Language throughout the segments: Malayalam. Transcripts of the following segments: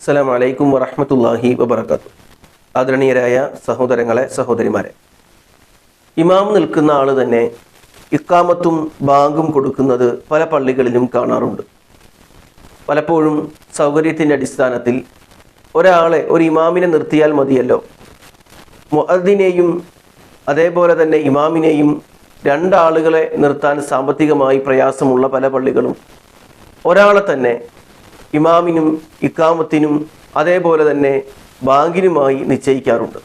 അസ്സലാം വലൈക്കും വറഹമത്തല്ലാഹി വബർക്കാത്തു ആദരണീയരായ സഹോദരങ്ങളെ സഹോദരിമാരെ. ഇമാം നിൽക്കുന്ന ആൾ തന്നെ ഇക്കാമത്തും ബാങ്കും കൊടുക്കുന്നത് പല പള്ളികളിലും കാണാറുണ്ട്. പലപ്പോഴും സൗകര്യത്തിന്റെ അടിസ്ഥാനത്തിൽ ഒരാളെ ഒരു ഇമാമിനെ നിർത്തിയാൽ മതിയല്ലോ. മുഅദ്ദിനെയും അതേപോലെ തന്നെ ഇമാമിനെയും രണ്ടാളുകളെ നിർത്താൻ സാമ്പത്തികമായി പ്രയാസമുള്ള പല പള്ളികളും ഒരാളെ തന്നെ ഇമാമിനും ഇക്കാമത്തിനും അതേപോലെ തന്നെ ബാങ്കിനുമായി നിശ്ചയിക്കാറുണ്ട്.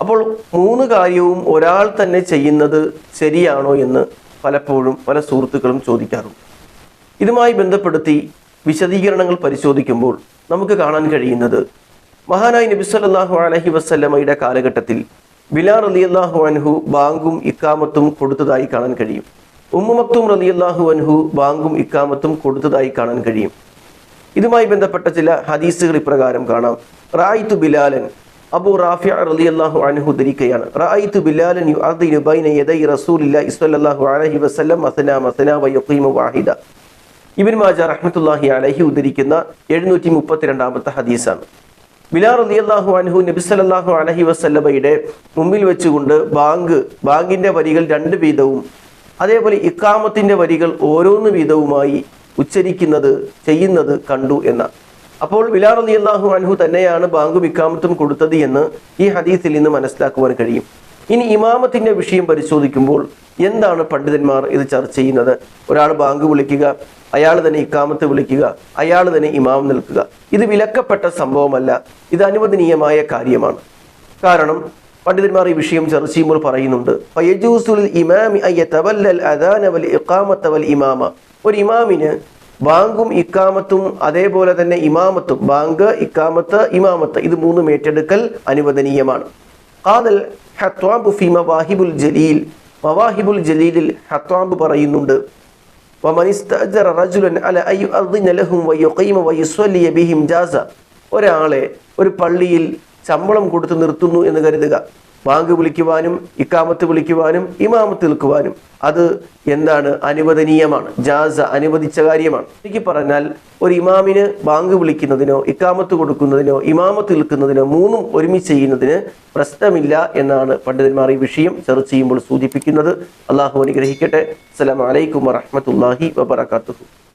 അപ്പോൾ മൂന്ന് കാര്യവും ഒരാൾ തന്നെ ചെയ്യുന്നത് ശരിയാണോ എന്ന് പലപ്പോഴും പല സുഹൃത്തുക്കളും ചോദിക്കാറുണ്ട്. ഇതുമായി ബന്ധപ്പെടുത്തി വിശദീകരണങ്ങൾ പരിശോധിക്കുമ്പോൾ നമുക്ക് കാണാൻ കഴിയുന്നത് മഹാനായ നബി സല്ലല്ലാഹു അലൈഹി വസല്ലമയുടെ കാലഘട്ടത്തിൽ ബിലാൽ റളിയല്ലാഹു അൻഹു ബാങ്കും ഇക്കാമത്തും കൊടുത്തതായി കാണാൻ കഴിയും. ഉമ്മു മക്തൂം റളിയല്ലാഹു അൻഹു ബാങ്കും ഇക്കാമത്തും കൊടുത്തതായി കാണാൻ കഴിയും. ഇതുമായി ബന്ധപ്പെട്ട ചില ഹദീസുകൾ ഇപ്രകാരം കാണാം. റായിത്തു ബിലാലൻ അബു റാഫിയ റളിയല്ലാഹു അൻഹു ധരിക്കുകയാണ് റായിത്തു ബിലാലൻ യുഅദ്ദിനു ബൈന യദൈ റസൂലില്ലാഹി സ്വല്ലല്ലാഹു അലൈഹി വസല്ലം മസന മസന വയഖീമു വാഹിദ. ഇബ്നു മാജാ റഹ്മത്തുള്ളാഹി അലൈഹി ഉദ്ധരിക്കുന്ന എഴുന്നൂറ്റി മുപ്പത്തിരണ്ടാമത്തെ ഹദീസാണ്. ബിലാൽ റളിയല്ലാഹു അൻഹു നബി സല്ലല്ലാഹു അലൈഹി വസല്ലമയുടെ മുമ്പിൽ വെച്ചുകൊണ്ട് ബാങ്ക് ബാങ്കിന്റെ വരികൾ രണ്ട് വീതവും അതേപോലെ ഇക്കാമത്തിന്റെ വരികൾ ഓരോന്ന് വീതവുമായി ഉച്ചരിക്കുന്നത് ചെയ്യുന്നത് കണ്ടു എന്ന. അപ്പോൾ ബിലാർ അലി അള്ളാഹു അൻഹു തന്നെയാണ് ബാങ്കും ഇക്കാമത്തും കൊടുത്തത് എന്ന് ഈ ഹദീസിൽ നിന്ന് മനസ്സിലാക്കുവാൻ കഴിയും. ഇനി ഇമാമത്തിന്റെ വിഷയം പരിശോധിക്കുമ്പോൾ എന്താണ് പണ്ഡിതന്മാർ ഇത് ചർച്ച ചെയ്യുന്നത്? ഒരാൾ ബാങ്ക് വിളിക്കുക അയാൾ തന്നെ ഇക്കാമത്ത് വിളിക്കുക അയാൾ തന്നെ ഇമാം നിൽക്കുക. ഇത് വിലക്കപ്പെട്ട സംഭവമല്ല ഇത് അനുവദനീയമായ കാര്യമാണ്. കാരണം പണ്ഡിതന്മാർ ഈ വിഷയം ചർച്ച ചെയ്യുമ്പോൾ പറയുന്നുണ്ട് ഇമാമി. ഒരു ഇമാമിന് ബാങ്കും ഇക്കാമത്തും അതേപോലെ തന്നെ ഇമാമത്തും ബാങ്ക് ഇക്കാമത്ത് ഇമാമത്ത് ഇത് മൂന്നും ഏറ്റെടുക്കൽ അനുവദനീയമാണ്. കാതൽ ഹത്വാബു ഫി മവാഹിബുൽ ജലീൽ വവാഹിബുൽ ജലീലിൽ ഹത്വാബ് പറയുന്നുണ്ട് ഒരാളെ ഒരു പള്ളിയിൽ ശമ്പളം കൊടുത്ത് നിർത്തുന്നു എന്ന് കരുതുക. ബാങ്ക് വിളിക്കുവാനും ഇക്കാമത്ത് വിളിക്കുവാനും ഇമാമത്ത് നിൽക്കുവാനും അത് എന്താണ് അനുവദനീയമാണ്. ജാസ അനുവദിച്ച കാര്യമാണ്. എനിക്ക് പറഞ്ഞാൽ ഒരു ഇമാമിന് ബാങ്ക് വിളിക്കുന്നതിനോ ഇക്കാമത്ത് കൊടുക്കുന്നതിനോ ഇമാമത്ത് നിൽക്കുന്നതിനോ മൂന്നും ഒരുമിച്ച് ചെയ്യുന്നതിന് പ്രശ്നമില്ല എന്നാണ് പണ്ഡിതന്മാർ ഈ വിഷയം ചർച്ച ചെയ്യുമ്പോൾ സൂചിപ്പിക്കുന്നത്. അള്ളാഹു അനുഗ്രഹിക്കട്ടെ. അസ്സലാം അലൈക്കും വറഹ്മത്തുള്ളാഹി വബറകാതുഹു.